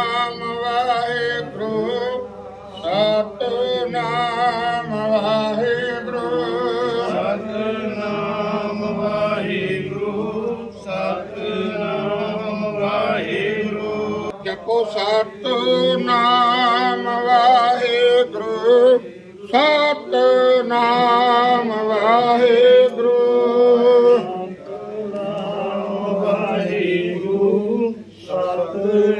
ਨਾਮ ਵਾਹਿਗੁਰੂ ਸਤ ਨਾਮ ਵਾਹਿਗੁਰੂ ਸਤ ਨਾਮ ਵਾਹਿਗੁਰੂ ਸਤ ਨਾਮ ਵਾਹਿਗੁਰੂ ਜਪੋ ਸਤ ਨਾਮ ਵਾਹਿਗੁਰੂ ਸਤ ਨਾਮ ਵਾਹਿਗੁਰੂ Hallelujah.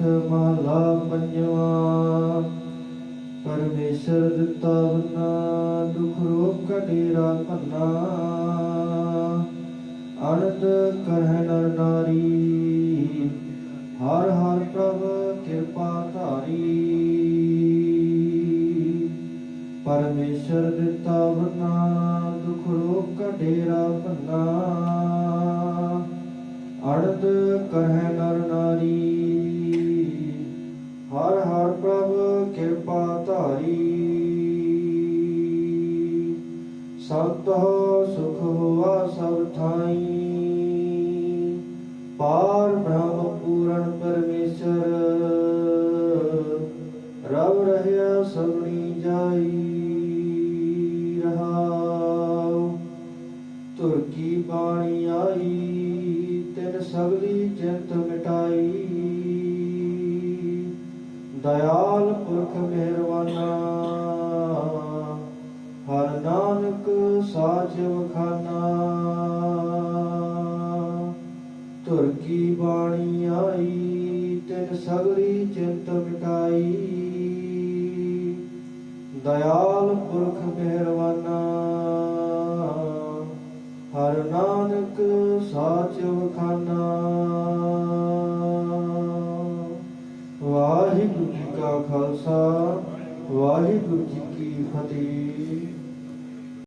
ਸੋਰਠ ਮਹਲਾ ਪੰਜਵਾਂ, ਪਰਮੇਸ਼ਰ ਦਿੱਤਾ ਬੰਨਾ ਦੁਖ ਰੋਗ ਕਟੇਰਾ ਭੰਨਾ। ਅਨੰਦ ਕਰਹਿ ਨਰ ਨਾਰੀ, ਹਰ ਹਰ ਪ੍ਰਭ ਕਿਰਪਾ ਧਾਰੀ। ਪਰਮੇਸ਼ਰ ਦਿੱਤਾ ਬੰਨਾ ਦੁਖ ਰੋਗ ਕਟੇਰਾ ਭੰਨਾ। ਅੜਦ ਕਰਹਿ ਨਰ ਨਾਰੀ ਸੰਤ ਹੋ ਸੁਖ ਹੋਆ ਸਭ ਥਾਈ। ਪਾਰ ਬ੍ਰਹਮ ਪੂਰਨ ਪਰਮੇਸ਼ਰ, ਰਵ ਰਹਿਆ ਸਗਣੀ ਜਾਈ ਰਹਾਉ। ਤੁਰ ਕੀ ਬਾਣੀ ਆਈ, ਤਿਨ ਸਗਲੀ ਚਿੰਤ ਮਿਟਾਈ। ਦਇਆਲ ਪੁਰਖ ਮਿਹਰਵਾਨਾ ਹਰ ਨਾਨਕ ਸਾਚ ਵਖਾਨਾ। ਤੁਰ ਕੀ ਬਾਣੀ ਆਈ, ਤਿਨ ਸਗਲੀ ਚਿੰਤ ਮਿਟਾਈ। ਦਇਆਲ ਪੁਰਖ ਮਿਹਰਵਾਨਾ ਹਰ ਨਾਨਕ ਸਾਚ ਵਖਾਨਾ। ਵਾਹਿਗੁਰੂ ਜੀ ਕਾ ਖਾਲਸਾ, ਵਾਹਿਗੁਰੂ ਜੀ ਕੀ ਫਤਿਹ।